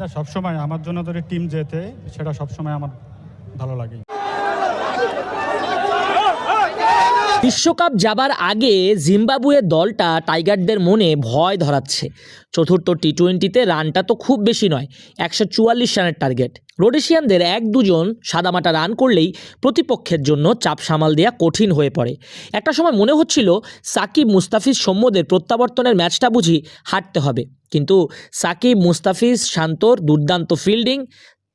এটা সবসময় আমার জন্য ধরে টিম যেতে সেটা সবসময় আমার ভালো লাগে। বিশ্বকাপ যাবার আগে জিম্বাবুয়ে দলটা টাইগারদের মনে ভয় ধরাচ্ছে। চতুর্থ টি টোয়েন্টিতে রানটা তো খুব বেশি নয়, একশো চুয়াল্লিশ রানের টার্গেট। রোডেশিয়ানদের এক দুজন সাদামাটা রান করলেই প্রতিপক্ষের জন্য চাপ সামাল দেওয়া কঠিন হয়ে পড়ে। একটা সময় মনে হচ্ছিল সাকিব মুস্তাফিজ সৌম্যদের প্রত্যাবর্তনের ম্যাচটা বুঝি হারতে হবে। কিন্তু সাকিব মুস্তাফিজ শান্তর দুর্দান্ত ফিল্ডিং,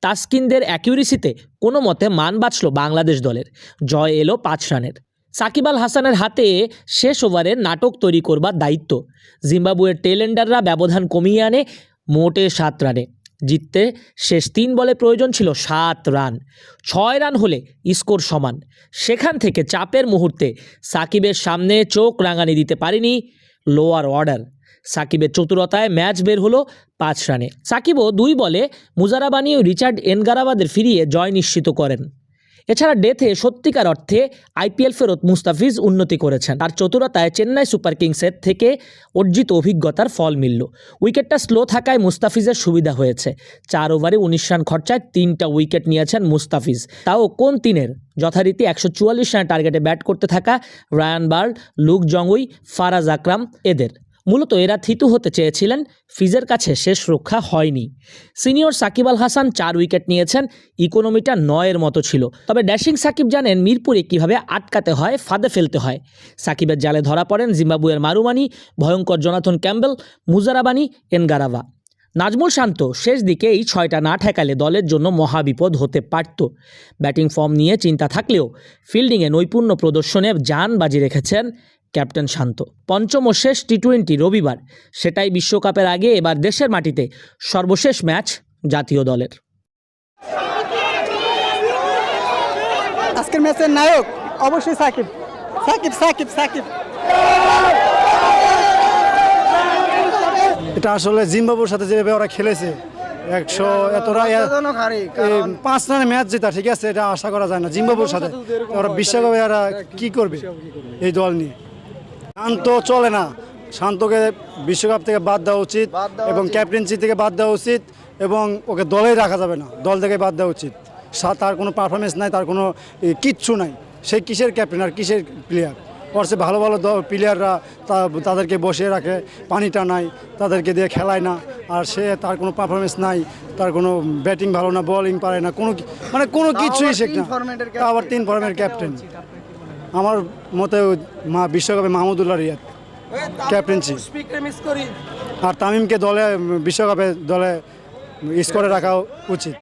তাসকিনদের অ্যাকিউরেসিতে কোনো মতে মান বাঁচল বাংলাদেশ দলের। জয় এলো পাঁচ রানের। সাকিব আল হাসানের হাতে শেষ ওভারে নাটক তৈরি করবার দায়িত্ব। জিম্বাবুয়ের টেলেন্ডাররা ব্যবধান কমিয়ে আনে মোটে সাত রানে। জিততে শেষ তিন বলে প্রয়োজন ছিল সাত রান। ছয় রান হলে স্কোর সমান। সেখান থেকে চাপের মুহূর্তে সাকিবের সামনে চোখ রাঙানি দিতে পারেনি লোয়ার অর্ডার। সাকিবের চতুরতায় ম্যাচ বের হলো পাঁচ রানে। সাকিবও দুই বলে মুজারাবানি ও রিচার্ড এনগারাবাদের ফিরিয়ে জয় নিশ্চিত করেন। এছাড়া ডেথে সত্যিকার অর্থে আইপিএল ফেরত মুস্তাফিজ উন্নতি করেছেন। তার চতুরতায় চেন্নাই সুপার কিংসের থেকে অর্জিত অভিজ্ঞতার ফল মিলল। উইকেটটা স্লো থাকায় মুস্তাফিজের সুবিধা হয়েছে। চার ওভারে উনিশ রান খরচায় তিনটা উইকেট নিয়েছেন মুস্তাফিজ। তাও কোন তিনের? যথারীতি একশো চুয়াল্লিশ টার্গেটে ব্যাট করতে থাকা Ryan Burl Luke Jongwe Faraz Akram এদের। মূলত এরা থিতু হতে চেয়েছিলেন, ফিজের কাছে শেষ রক্ষা হয়নি। সিনিয়র সাকিব আল হাসান চার উইকেট নিয়েছেন, ইকোনমিটা নয়ের মতো ছিল। তবে ড্যাশিং সাকিব জানেন মিরপুরে কীভাবে আটকাতে হয়, ফাঁদে ফেলতে হয়। সাকিবের জালে ধরা পড়েন জিম্বাবুয়ের মারুমানি, ভয়ঙ্কর Jonathan Campbell Muzarabani, Ngarava. Najmul Shanto শেষ দিকে এই ছয়টা না ঠেকালে দলের জন্য মহাবিপদ হতে পারত। ব্যাটিং ফর্ম নিয়ে চিন্তা থাকলেও ফিল্ডিংয়ে নৈপুণ্য প্রদর্শনে যান বাজি রেখেছেন ক্যাপ্টেন শান্ত। পঞ্চম ও শেষ টি টোয়েন্টি রবিবার। সেটাই বিশ্বকাপের আগে এবার দেশের মাটিতে সর্বশেষ ম্যাচ জাতীয় দলের। আজকের ম্যাচের নায়ক অবশ্যই সাকিব। সাকিব সাকিব সাকিব। এটা আসলে জিম্বাবুর সাথে যেভাবে ওরা খেলেছে একশো এই পাঁচ রানের ম্যাচ জেতা ঠিক আছে? এটা আশা করা যায় না জিম্বাবুর সাথে। ওরা বিশ্বকাপে এরা কি করবে এই দল নিয়ে? শান্ত চলে না। শান্তকে বিশ্বকাপ থেকে বাদ দেওয়া উচিত এবং ক্যাপ্টেন্সি থেকে বাদ দেওয়া উচিত এবং ওকে দলেই রাখা যাবে না। দল থেকে বাদ দেওয়া উচিত। সা- তার কোনো পারফরমেন্স নাই তার কোনো কিচ্ছু নাই। সে কিসের ক্যাপ্টেন আর কিসের প্লেয়ার ওর সে ভালো ভালো প্লেয়াররা তাদেরকে বসিয়ে রাখে পানি টানায় তাদেরকে দিয়ে খেলায় না। আর সে তার কোনো পারফরমেন্স নাই তার কোনো ব্যাটিং ভালো না বোলিং পারে না কোনো মানে কোনো কিছুই শেখ না। আবার তিন ফর্মের ক্যাপ্টেন আমার মতে মা বিশ্বকাপে মাহমুদুল্লাহ রিয়াদ ক্যাপ্টেন্সি আর তামিমকে দলে বিশ্বকাপে দলে স্কোরে রাখা উচিত।